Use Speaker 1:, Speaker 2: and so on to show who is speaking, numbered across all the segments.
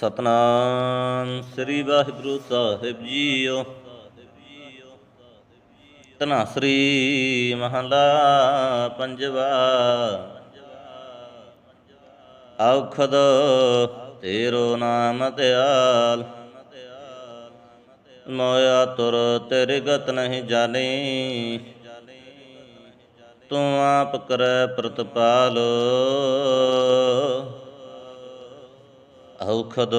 Speaker 1: ਸਤਨਾਮ ਸ੍ਰੀ ਵਾਹਿਗੁਰੂ ਸਾਹਿਬ ਜੀਓ। ਤਨਾ ਸ੍ਰੀ ਮਹਲਾ ਪੰਜਵਾ। ਔਖਦ ਤੇਰੋ ਨਾਮ ਦਿਆਲ। ਮੋਇਆ ਤੁਰ ਤੇਰੇ ਗਤ ਨਹੀਂ ਜਾਣੀ। ਤੂੰ ਆਪ ਕਰੈ ਪ੍ਰਤਪਾਲ। ਔਖਦ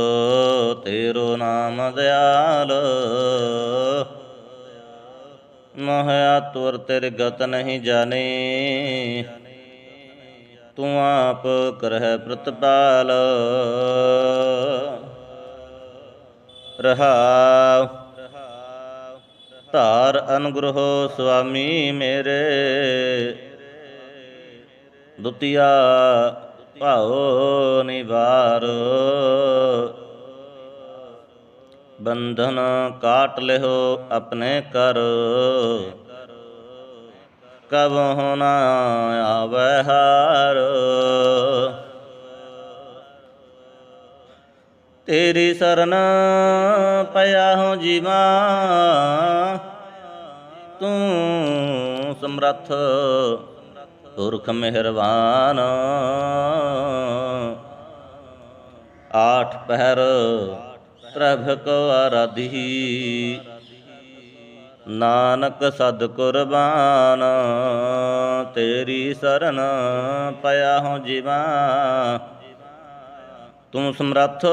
Speaker 1: ਤੇਰੋ ਨਾਮ ਦਿਆਲ। ਮੋਹਿਆ ਤੁਰ ਤੇਰੇ ਗਤ ਨਹੀਂ ਜਾਣੀ। ਤੂੰ ਆਪ ਕਰਹਿ ਪ੍ਰਤਪਾਲ। ਰਹਾਉ, ਧਾਰ ਅਨੁਗ੍ਰਹ ਸੁਆਮੀ ਮੇਰੇ। ਦੁਤੀਆ ਭਾਉ ਨਿਵਾਰ। ਬੰਧਨ ਕਾਟ ਲਿਓ ਆਪਣੇ ਕਰ ਕਬ ਹੋਣਾ ਆਵੈ ਹਾਰ। ਤੇਰੀ ਸਰਨ ਪਿਆ ਹੋ ਜੀਵਾ। ਤੂੰ ਸਮਰੱਥ ਪੁਰਖ ਮਿਹਰਬਾਨ ਆਠ ਪਹਿਰ ਪ੍ਰਭ ਕੋ ਆਰਾਧੀ। ਨਾਨਕ ਸਦ ਕੁਰਬਾਨ, ਤੇਰੀ ਸਰਨ ਪਿਆ ਹੋ ਜੀਵਾ। ਤੂੰ ਸਮਰੱਥ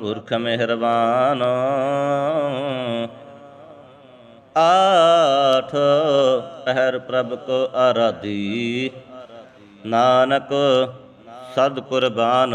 Speaker 1: ਪੁਰਖ ਮਿਹਰਬਾਨ। ਆਠ ਪਹਿਰ ਪ੍ਰਭ ਕੋ ਆਰਾਧੀ। ਨਾਨਕ ਸਦ ਕੁਰਬਾਨ